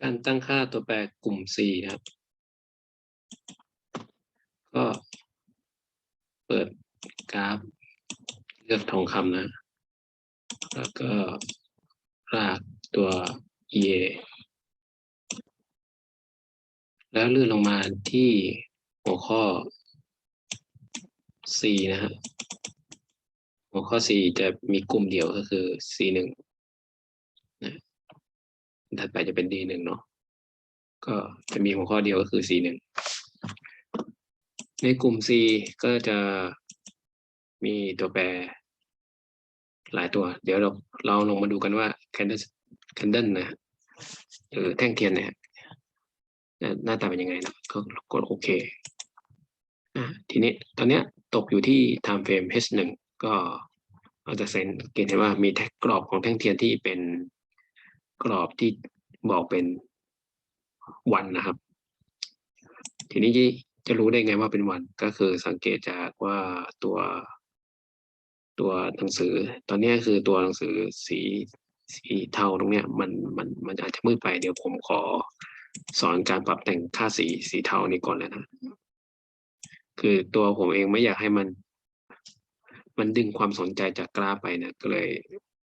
การตั้งค่าตัวแปรกลุ่ม C นะครับ ก็เปิดกราฟ เลือกทองคำนะ แล้วก็รากตัว EA แล้วเลื่อนลงมาที่หัวข้อ C นะฮะหัวข้อ C จะมีกลุ่มเดียวก็คือ C หนึ่งนะ ถัดไปจะเป็น D หนึ่งเนาะก็จะมีหัวข้อเดียวก็คือ C หนึ่งในกลุ่ม C ก็จะมีตัวแปรหลายตัว เดี๋ยวเราเราลงมาดูกันว่า candle candle นะฮะหรือแท่งเทียนเนะฮะหน้าตาเป็นยังไงนะก็กดโอเคอ่าทีนี้ตอนเนี้ยตกอยู่ที่ time frame H1 ก็เราจะสังเกตเห็นว่ามีแท็กกรอบของแท่งเทียนที่เป็น กรอบที่บอกเป็นวันนะครับ ทีนี้จะรู้ได้ไงว่าเป็นวันก็คือสังเกตจากว่าตัวตัวหนังสือ ตอนนี้คือตัวหนังสือสีสีเทาตรงเนี้ยมันมันมันอาจจะมืดไปเดี๋ยวผมขอสอนการปรับแต่งค่าสีสีเทานี้ก่อนเลยนะ คือตัวผมเองไม่อยากให้มัน มันดึงความสนใจจากกราฟไปนะก็เลย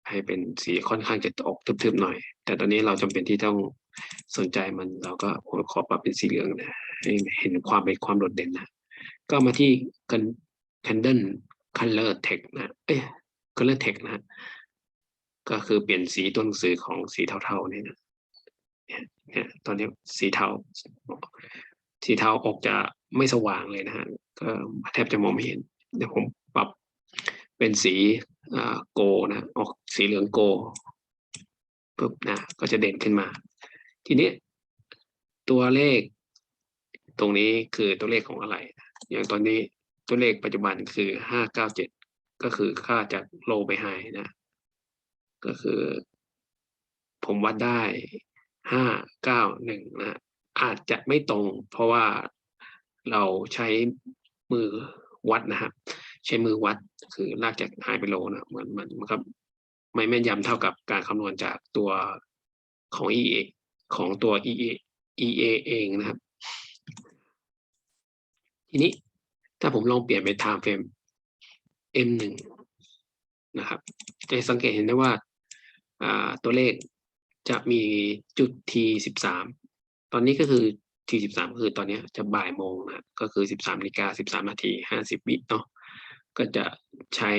ให้เป็นสีค่อนข้างจะออกทึบๆหน่อย แต่ตอนนี้เราจำเป็นที่ต้องสนใจมันเราก็ขอปรับเป็นสีเหลืองนะให้เห็นความเป็นความโดดเด่นนะ ก็มาที่ candle color text นะเอ้ย color text นะ ก็คือเปลี่ยนสีตัวหนังสือของสีเทาๆเนี่ยนะเนี่ยตอนนี้สีเทา สีเทาออกจะไม่สว่างเลยนะฮะก็แทบจะมองไม่เห็น เดี๋ยวผมปรับเป็นสี โกนะออกสีเหลืองโกปุ๊บนะก็จะเด่นขึ้นมา ทีนี้ตัวเลข ตรงนี้คือตัวเลขของอะไร อย่างตอนนี้ตัวเลขปัจจุบันคือห้าเก้าเจ็ดก็คือค่าจากโลไปไฮนะ ก็คือ ผมวัดได้ห้าเก้าหนึ่งนะอาจจะไม่ตรงเพราะว่าเราใช้มือวัดนะครับ ใช้มือวัดคือลากจากไฮไปโลนะเหมือนมันมันก็ไม่แม่นยำเท่ากับการคำนวณจากตัวของ EA ของตัว EA EA เองนะครับ ทีนี้ถ้าผมลองเปลี่ยนเป็น time frame M1 นะครับ จะสังเกตเห็นได้ว่าตัวเลขจะมีจุด T สิบสามตอนนี้ก็คือ T สิบสามคือตอนนี้จะบ่ายโมงนะก็คือสิบสามนาฬิกาสิบสามนาทีห้าสิบวิเนาะ ก็จะใช้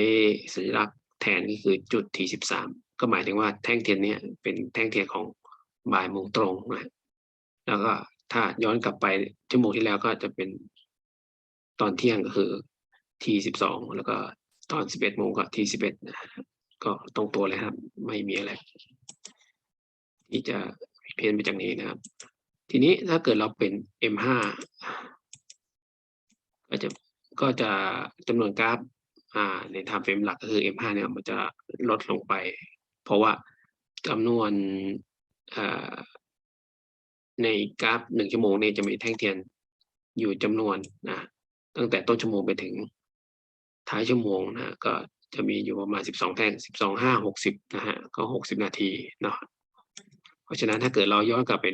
สัญลักษณ์แทนก็คือจุด T สิบสามก็หมายถึงว่าแท่งเทียนนี้เป็นแท่งเทียนของบ่ายโมงตรงนะแล้วก็ถ้าย้อนกลับไปชั่วโมงที่แล้วก็จะเป็นตอนเที่ยงก็คือ T สิบสองแล้วก็ตอนสิบเอ็ดโมงก็ T สิบเอ็ดก็ตรงตัวเลยครับ ไม่มีอะไรที่จะเพี้ยนไปจากนี้นะครับ ทีนี้ถ้าเกิดเราเป็น M5 ก็จะ ก็จะจำนวนกราฟใน time frame หลักก็คือ M5 เนี่ยมันจะลดลงไป เพราะว่าจำนวนในกราฟหนึ่งชั่วโมงเนี่ยจะมีแท่งเทียนอยู่จำนวนนะตั้งแต่ต้นชั่วโมงไปถึงท้ายชั่วโมงนะก็จะมีอยู่ประมาณสิบสองแท่งสิบสองห้าหกสิบนะฮะ ก็หกสิบนาทีเนาะ ราะฉะนั้นถ้าเกิดเราย้อนกลับไป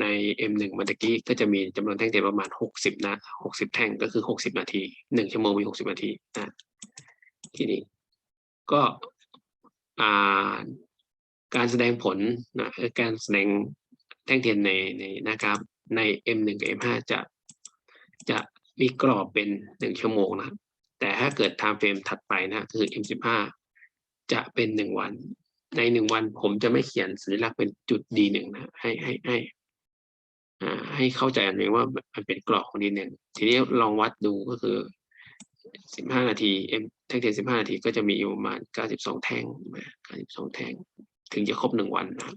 ใน M1 เมื่อกี้ก็จะมีจำนวนแท่งเทียนประมาณหกสิบนะหกสิบแท่งก็คือหกสิบนาทีหนึ่งชั่วโมงมีหกสิบนาทีนะทีนี้ก็การแสดงผลนะการแสดงแท่งเทียนในในนะครับใน M1 กับ M5 จะจะมีกรอบเป็นหนึ่งชั่วโมงนะแต่ถ้าเกิด time frame ถัดไปนะคือ M15 จะเป็นหนึ่งวัน ในหนึ่งวันผมจะไม่เขียนสัญลักษณ์เป็นจุด D1 นะให้ให้ให้ให้เข้าใจอันนึงว่ามันเป็นกรอบของ D1 ทีนี้ลองวัดดูก็คือสิบห้านาที M แท่งเทียนสิบห้านาทีก็จะมีอยู่ประมาณเก้าสิบสองแท่งเก้าสิบสองแท่ง ถึงจะครบหนึ่งวันนะ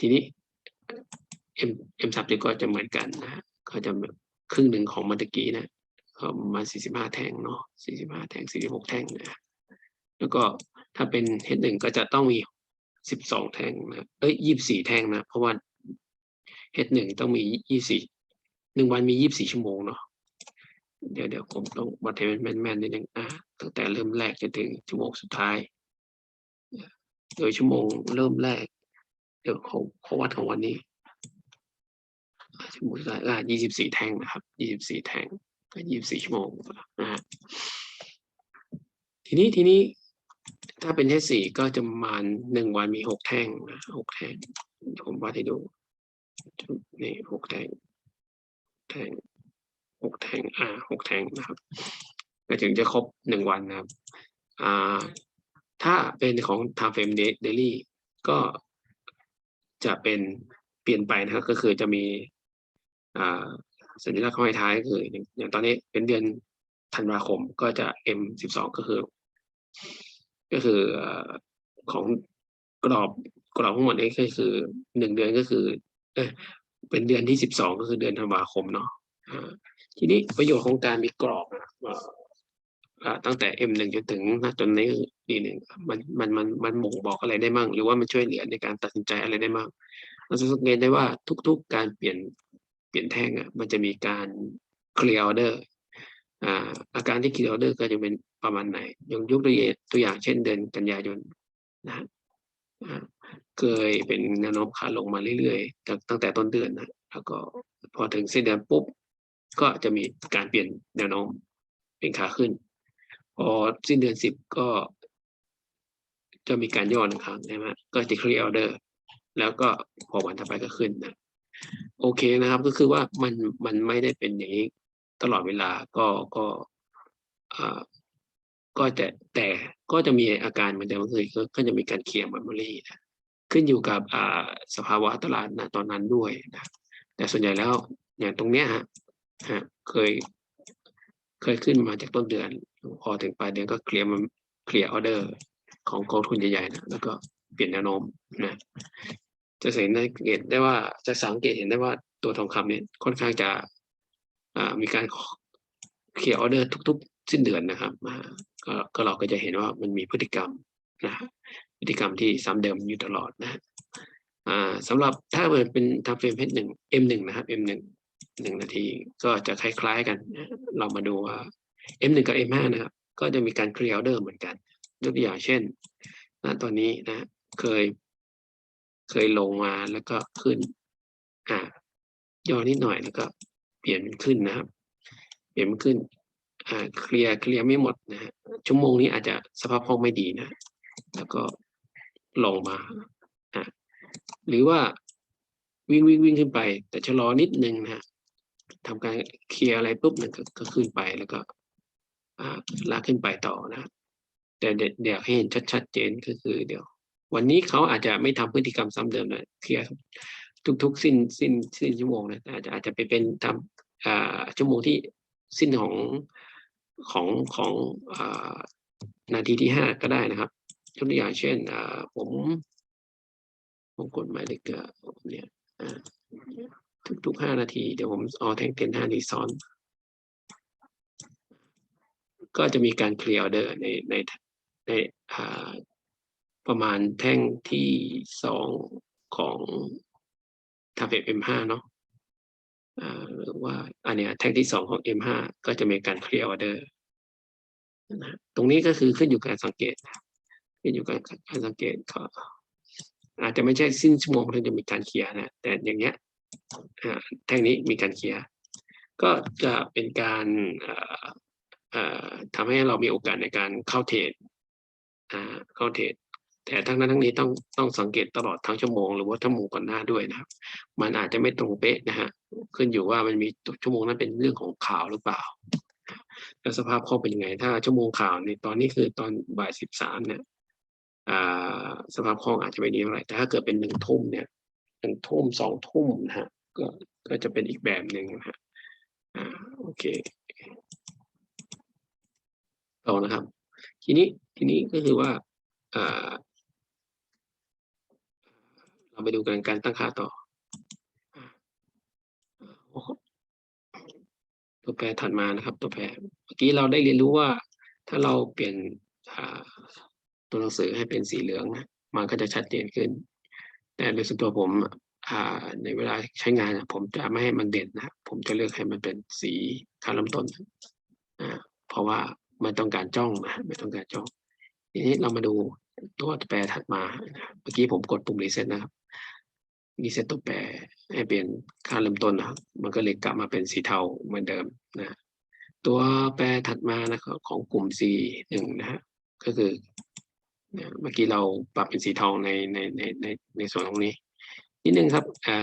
ทีนี้ M M สามก็จะเหมือนกันนะก็จะครึ่งหนึ่งของมันตะกี้นะก็ประมาณสี่สิบห้าแท่งเนาะสี่สิบห้าแท่งสี่สิบหกแท่งนะแล้วก็ ถ้าเป็นเฮดหนึ่งก็จะต้องมีสิบสองแท่งนะ เอ้ยยี่สิบสี่แท่งนะ เพราะว่าเฮดหนึ่งต้องมียี่สี่หนึ่งวันมียี่บสี่ชั่วโมงเนาะ เดี๋ยวเดี๋ยวผมต้องวัดให้แมนแม่นนิดนึงอะตั้งแต่เริ่มแรกจนถึงชั่วโมงสุดท้าย โดยชั่วโมงเริ่มแรก เดี๋ยวเขาเขาวัดของวันนี้สมมติว่ายี่สิบสี่แท่งนะครับยี่สิบสี่แท่งก็ยี่สิบสี่ชั่วโมงนะฮะทีนี้ทีนี้ ถ้าเป็นแค่สี่ก็จะประมาณหนึ่งวันมีหกแท่งนะหกแท่งผมวาดให้ดูนี่หกแท่งแท่งหกแท่งอ่าหกแท่งนะครับก็ถึงจะครบหนึ่งวันนะครับอ่าถ้าเป็นของ time frame daily ก็จะเป็นเปลี่ยนไปนะครับ ก็คือจะมีอ่าสัญลักษณ์ข้อท้ายก็คืออย่างตอนนี้เป็นเดือนธันวาคมก็จะ M สิบสองก็คือ ก็คือของกรอบกรอบทั้งหมดนี้ก็คือหนึ่งเดือนก็คือเอเป็นเดือนที่สิบสองก็คือเดือนธันวาคมเนาะทีนี้ประโยชน์ของการมีกรอบตั้งแต่ M หนึ่งจนถึงณจนนี้ปีหนึ่งมันมันมันมันบ่งบอกอะไรได้มั่งหรือว่ามันช่วยเหลือในการตัดสินใจอะไรได้มั่งเราจะสังเกตได้ว่าทุกๆการเปลี่ยนเปลี่ยนแท่งอะมันจะมีการเคลียร์ออเดอร์ อาการที่เคลียร์ออเดอร์ก็จะเป็นประมาณไหนยกยกตัวอย่างตัวอย่างเช่นเดือนกันยายนนะฮะเคยเป็นแนวโน้มขาลงมาเรื่อยๆตั้งตั้งแต่ต้นเดือนนะแล้วก็พอถึงสิ้นเดือนปุ๊บก็จะมีการเปลี่ยนแนวโน้มเป็นขาขึ้น พอสิ้นเดือนสิบก็จะมีการย่อหนึ่งครั้งใช่ไหมก็จะเคลียร์ออเดอร์แล้วก็พอวันถัดไปก็ขึ้นนะโอเคนะครับก็คือว่ามันมันไม่ได้เป็นอย่างนี้ ตลอดเวลาก็ก็อ่าก็จะแต่ก็จะมีอาการเหมือนเดิมก็คือก็จะมีการเคลียร์มัมโมรีนะขึ้นอยู่กับอ่าสภาวะตลาดณตอนนั้นด้วยนะแต่ส่วนใหญ่แล้วอย่างตรงเนี้ยฮะฮะเคยเคยขึ้นมาจากต้นเดือน พอถึงปลายเดือนก็เคลียร์มันเคลียร์ออเดอร์ของกองทุนใหญ่ๆนะแล้วก็เปลี่ยนแนวโน้มนะจะเห็นได้เห็นได้ว่าจะสังเกตเห็นได้ว่าตัวทองคำเนี่ยค่อนข้างจะ มีการเคลียร์ออเดอร์ทุก ๆ สิ้นเดือนนะครับก็ก็เราก็จะเห็นว่ามันมีพฤติกรรมนะพฤติกรรมที่ซ้ำเดิมอยู่ตลอดนะสำหรับถ้าเปิดเป็นทำเฟรมเพชรหนึ่ง M หนึ่งนะครับ M หนึ่งหนึ่งนาทีก็จะคล้ายๆกัน เรามาดูว่า M หนึ่งกับ M ห้านะครับ ก็จะมีการเคลียร์ออเดอร์เหมือนกันยกตัวอย่างเช่นณตอนนี้นะเคย เคยลงมาแล้วก็ขึ้น อ่าย่อนิดหน่อยแล้วก็ ปลี่ยนขึ้นนะครับ เปลี่ยนขึ้นอ่าเคลียร์เคลียร์ไม่หมดนะฮะชั่วโมงนี้อาจจะสภาพคล่องไม่ดีนะ แล้วก็ลงมาอ่าหรือว่าวิ่งวิ่งวิ่งขึ้นไป แต่ชะลอนิดนึงนะฮะทำการเคลียร์อะไรปุ๊บมันก็ก็ขึ้นไปแล้วก็อ่าลากขึ้นไปต่อนะ แต่เดี๋ยวให้เห็นชัดๆเจนก็คือเดี๋ยว วันนี้เขาอาจจะไม่ทำพฤติกรรมซ้ำเดิมนะเคลียร์ ทุกๆ สิ้นสิ้นสิ้นชั่วโมงนะอาจจะอาจจะไปเป็นทำอ่าชั่วโมงที่สิ้นของของของอ่านาทีที่ห้าก็ได้นะครับยกตัวอย่างเช่นอ่าผมผมกดหมายเลขเนี่ยทุกๆห้านาทีเดี๋ยวผมเอแทงเทียนห้านาทีซ้อน ก็จะมีการเคลียร์ออเดอร์ในในในอ่าประมาณแท่งที่สองของ ทาเฟ M5 เนาะหรือว่าอันเนี้ยแท่งที่สองของ M5 ก็จะมีการเคลียร์ออเดอร์นะตรงนี้ก็คือขึ้นอยู่การสังเกตนะขึ้นอยู่กับการสังเกตก็อาจจะไม่ใช่สิ้นชั่วโมงถึงจะมีการเคลียร์นะ แต่อย่างเงี้ยแท่งนี้มีการเคลียร์ก็จะเป็นการทำให้เรามีโอกาสในการเข้าเทรดเข้าเทรด แต่ทั้งนั้นทั้งนี้ต้องต้องสังเกตตลอดทั้งชั่วโมงหรือว่าทั้งหมู่ก่อนหน้าด้วยนะครับ มันอาจจะไม่ตรงเป๊ะนะฮะขึ้นอยู่ว่ามันมีชั่วโมงนั้นเป็นเรื่องของข่าวหรือเปล่าแล้วสภาพคล่องเป็นยังไง ถ้าชั่วโมงข่าวในตอนนี้คือตอนบ่ายสิบสามเนี่ยอ่าสภาพคล่องอาจจะไม่ดีเท่าไหร่แต่ถ้าเกิดเป็นหนึ่งทุ่มเนี่ยหนึ่งทุ่มสองทุ่มนะฮะก็ก็จะเป็นอีกแบบหนึ่งนะฮะอ่าโอเคต่อนะครับ ทีนี้ทีนี้ก็คือว่าอ่า เราไปดูกันการตั้งค่าต่อตัวแปรถัดมานะครับ ตัวแปรเมื่อกี้เราได้เรียนรู้ว่า ถ้าเราเปลี่ยนตัวหนังสือให้เป็นสีเหลืองมันก็จะชัดเจนขึ้น แต่โดยส่วนตัวผมในเวลาใช้งานผมจะไม่ให้มันเด่นนะผมจะเลือกให้มันเป็นสีค่าเริ่มต้นเพราะว่าไม่ต้องการจ้องนะไม่ต้องการจ้อง ทีนี้เรามาดูตัวแปรถัดมาเมื่อกี้ผมกดปุ่มรีเซ็ตนะครับ รีเซตตัวแปรให้เป็นค่าเริ่มต้นนะครับมันก็เลยกลับมาเป็นสีเทาเหมือนเดิมนะตัวแปรถัดมานะครับของกลุ่ม C หนึ่งนะฮะก็คือเมื่อกี้เราปรับเป็นสีทองในในในในในส่วนตรงนี้นิดนึงครับอ่า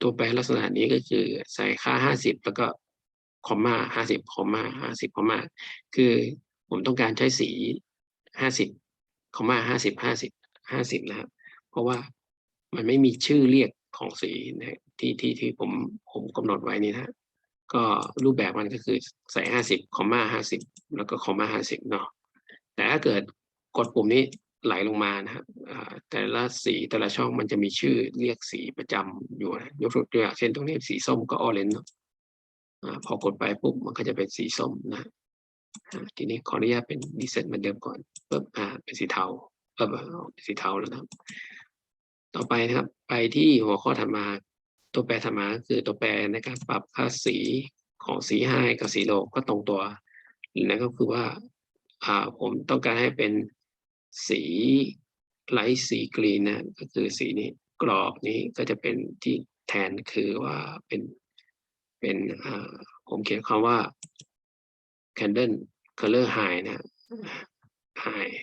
ตัวแปรลักษณะนี้ก็คือใส่ค่าห้าสิบแล้วก็คอมมาห้าสิบคอมมาห้าสิบคอมมาคือผมต้องการใช้สีห้าสิบคอมมาห้าสิบห้าสิบห้าสิบนะครับเพราะว่า มันไม่มีชื่อเรียกของสีนะที่ที่ที่ผมผมกำหนดไว้นี่นะก็รูปแบบมันก็คือใส่ห้าสิบคอมมาห้าสิบแล้วก็คอมมาห้าสิบเนาะแต่ถ้าเกิดกดปุ่มนี้ไหลลงมานะครับแต่ละสีแต่ละช่องมันจะมีชื่อเรียกสีประจำอยู่นะยกตัวอย่างเช่นตรงนี้สีส้มก็ออเรนจ์เนาะพอกดไปปุ๊บมันก็จะเป็นสีส้มนะทีนี้ขออนุญาตเป็นดีเซตเหมือนเดิมก่อนปุ๊บอ่าเป็นสีเทาเออเป็นสีเทาแล้วนะครับ ต่อไปนะครับ ไปที่หัวข้อถัดมา ตัวแปรถัดมาคือตัวแปรในการปรับค่าสีของสีไฮกับสีโลก็ตรงตัวนั่นก็คือว่าอ่าผมต้องการให้เป็นสีไลท์สีกรีนนะก็คือสีนี้กรอบนี้ก็จะเป็นที่แทนคือว่าเป็นเป็นอ่าผมเขียนคำว่า candle color high นะ high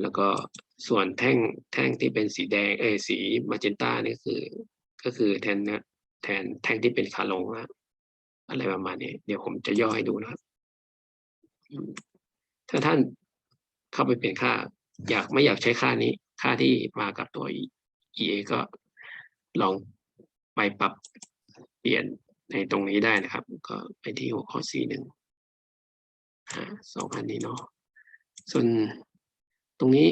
แล้วก็ส่วนแท่งแท่งที่เป็นสีแดงเอยสีมาเจนต้านี่คือ ก็คือแทนนะแทนแท่งที่เป็นขาลงนะอะไรประมาณนี้ เดี๋ยวผมจะย่อให้ดูนะครับ ถ้าท่านเข้าไปเปลี่ยนค่า อยากไม่อยากใช้ค่านี้ ค่าที่มากับตัว EA ก็ลองไปปรับเปลี่ยนในตรงนี้ได้นะครับ ก็ไปที่หัวข้อ C หนึ่งสองอันนี้เนาะส่วน ตรงนี้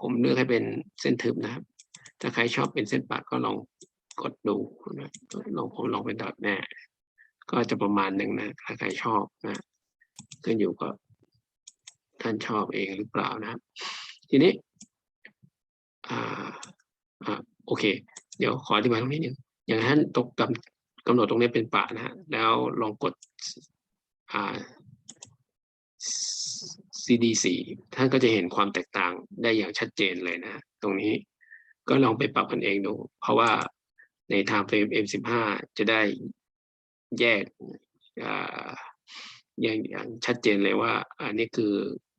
ผมเลือกให้เป็นเส้นทึบนะครับ ถ้าใครชอบเป็นเส้นปาดก็ลองกดดูนะลองผมลองเป็นดอทแน่ก็จะประมาณหนึ่งนะถ้าใครชอบนะขึ้นอยู่กับท่านชอบเองหรือเปล่านะทีนี้อ่าอ่าโอเค เดี๋ยวขออธิบายตรงนี้นึงอย่างท่านตกกำกำหนดตรงนี้เป็นปะนะฮะแล้วลองกดอ่า CD4 ท่านก็จะเห็นความแตกต่างได้อย่างชัดเจนเลยนะ ตรงนี้ก็ลองไปปรับกันเองดู เพราะว่าใน time frame M15 จะได้แยกอย่างอย่างชัดเจนเลยว่า อันนี้คือ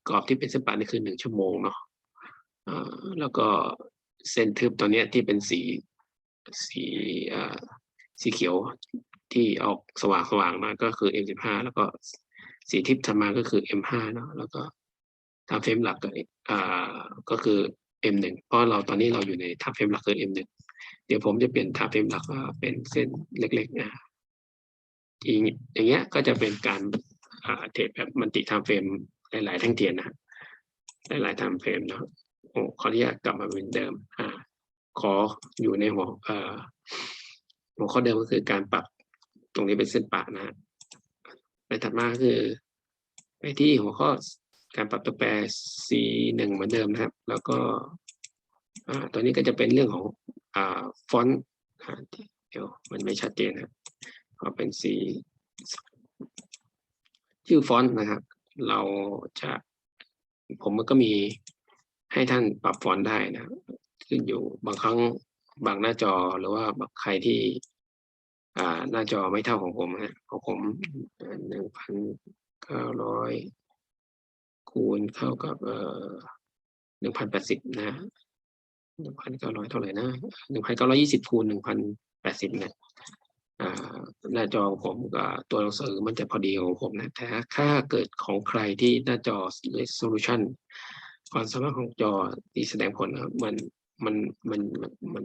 กรอบที่เป็นเส้นปาดนี่คือหนึ่งชั่วโมงเนาะแล้วก็เส้นทึบตัวนี้ที่เป็นสีสีสีเขียวที่ออกสว่างสว่างๆมาก็คือ M15 แล้วก็สีทิพย์ถัดมาก็คือ M5 เนาะแล้วก็ ทำเฟรมหลักก็อ่าก็คือ M1 เพราะเราตอนนี้เราอยู่ในทำเฟรมหลักคือ M1 เดี๋ยวผมจะเปลี่ยนทำเฟรมหลักว่าเป็นเส้นเล็กๆนะอีอย่างเงี้ยก็จะเป็นการเทปแบบมันติทำเฟรมหลายๆแท่งเทียนนะหลายๆทำเฟรมเนาะโอ้ขออนุญาตกลับมาเป็นเดิมอ่าขออยู่ในหัวเอ่อหัวข้อเดิมก็คือการปรับตรงนี้เป็นเส้นปะนะฮะไปถัดมาคือไปที่หัวข้อ การปรับตัวแปร C หนึ่งเหมือนเดิมนะครับ แล้วก็ตัวนี้ก็จะเป็นเรื่องของอฟอนต์อ่เดี๋ยวมันไม่ชัดเจนนะก็เป็น C ชื่อฟอนต์นะครับ เราจะ ผมมันก็มีให้ท่านปรับฟอนต์ได้นะขึ้นอยู่บางครั้งบางหน้าจอหรือว่าบางใครที่หน้าจอไม่เท่าของผมนะของผมหนึ่งพันเก้าร้อย คูณเข้ากับเอ่อหนึ่งพันแปดสิบนะหนึ่งพันเก้าร้อยเท่าไหร่นะหนึ่งพันเก้าร้อยี่สิบคูณหนึ่งพันแปดสิบเนะอ่าหน้าจอของผมกับตัวหนังสือมันจะพอดีของผมนะแต่ถ้าเกิดของใครที่หน้าจอ resolution ความสามารถของจอที่แสดงผลนะครับมันมันมันมันมัน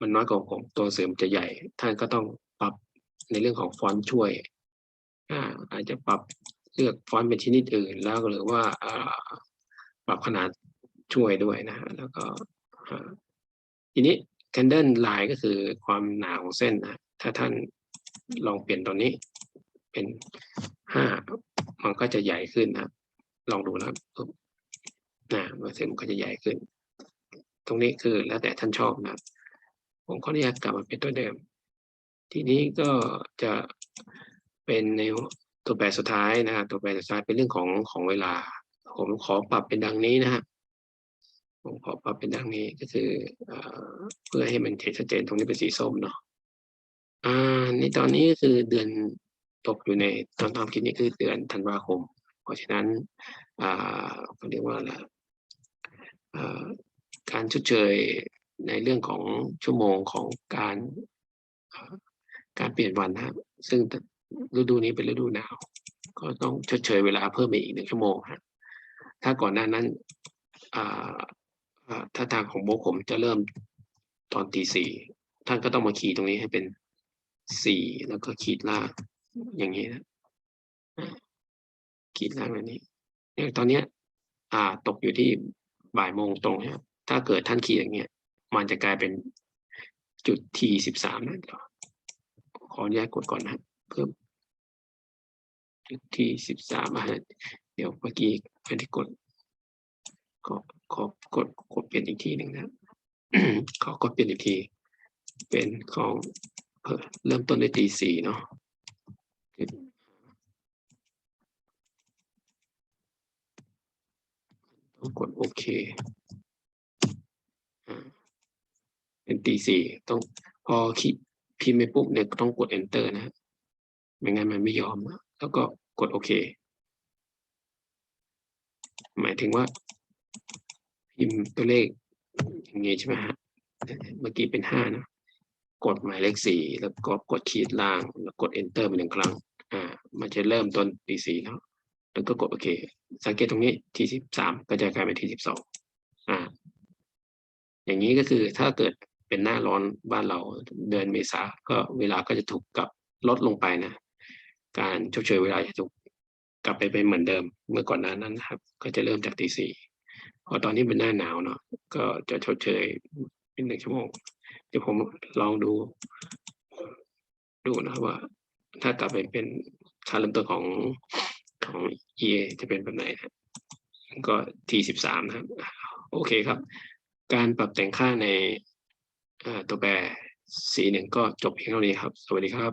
มันน้อยกว่าผมตัวเสริมจะใหญ่ ท่านก็ต้องปรับในเรื่องของฟอนต์ช่วยอ่าอาจจะปรับ เลือกฟอนต์เป็นชนิดอื่น แล้วหรือว่าปรับขนาดช่วยด้วยนะฮะแล้วก็ทีนี้ candle line ก็คือความหนาของเส้นนะถ้าท่านลองเปลี่ยนตัวนี้เป็นห้ามันก็จะใหญ่ขึ้นนะลองดูนะครับปุ๊บนะมันเส้นมันก็จะใหญ่ขึ้น ตรงนี้คือแล้วแต่ท่านชอบนะผมขออนุญาตกลับมาเป็นตัวเดิม ทีนี้ก็จะเป็นใน ตัวแปรสุดท้ายนะฮะตัวแปรสุดท้ายเป็นเรื่องของของเวลา ผมขอปรับเป็นดังนี้นะฮะผมขอปรับเป็นดังนี้ก็คือเอ่อเพื่อให้มันเห็นชัดเจนตรงนี้เป็นสีส้มเนาะอ่าในตอนนี้ก็คือเดือนตกอยู่ในตอนทำคลิปนี้คือเดือนธันวาคม เพราะฉะนั้นอ่าเขาเรียกว่าอะไรการชดเชยในเรื่องของชั่วโมงของการการเปลี่ยนวันนะครับ ซึ่ง ฤดูนี้เป็นฤดูหนาว ก็ต้องชดเชยเวลาเพิ่มไปอีกหนึ่งชั่วโมงฮะถ้าก่อนหน้านั้นอ่าอ่าถ้าทางของโบกผมจะเริ่มตอนตีสี่ท่านก็ต้องมาขีดตรงนี้ให้เป็นสี่แล้วก็ขีดล่างอย่างนี้นะขีดล่างแบบนี้อย่างตอนเนี้ย อ่าตกอยู่ที่บ่ายโมงตรงนะครับถ้าเกิดท่านขีดอย่างเงี้ย มันจะกลายเป็นจุดทีสิบสามนะเดี๋ยวขออนุญาตกดก่อนนะเพิ่ม ที่สิบสามอะเดี๋ยวเมื่อกี้ไม่ได้กดขอขอกดกดเปลี่ยนอีกทีหนึ่งนะขอกดเปลี่ยนอีกที เป็นของเอ่อเริ่มต้นด้วยตีสี่เนาะต้องกดโอเคเป็นตีสี่ต้องพอคิดพิมพ์ไปปุ๊บเนี่ยต้องกด enter นะไม่งั้นมันไม่ยอมนะ แล้วก็กดโอเค หมายถึงว่า พิมพ์ตัวเลขอย่างนี้ใช่ไหมฮะเมื่อกี้เป็นห้านะกดหมายเลขสี่แล้วก็กดขีดล่าง แล้วกด enter ไปหนึ่งครั้ง อ่า มันจะเริ่มต้นตีสี่เนาะแล้วก็กดโอเค สังเกตตรงนี้ที่สิบสามก็จะกลายเป็นที่สิบสองอ่า อย่างนี้ก็คือถ้าเกิดเป็นหน้าร้อนบ้านเราเดือนเมษาก็เวลาก็จะถูกกับลดลงไปนะ การชดเชยเวลาจะถูกกลับไปเป็นเหมือนเดิม เมื่อก่อนหน้านั้นนะครับ ก็จะเริ่มจากตีสี่พอตอนนี้เป็นหน้าหนาวเนาะก็จะชดเชยเป็นหนึ่งชั่วโมงเดี๋ยวผมลองดู ดูนะครับว่า ถ้ากลับไปเป็นค่าเริ่มต้นของของ EA จะเป็นแบบไหนนะก็ทีสิบสามนะครับ โอเคครับ การปรับแต่งค่าในตัวแปรสีหนึ่งก็จบเพียงเท่านี้ครับ สวัสดีครับ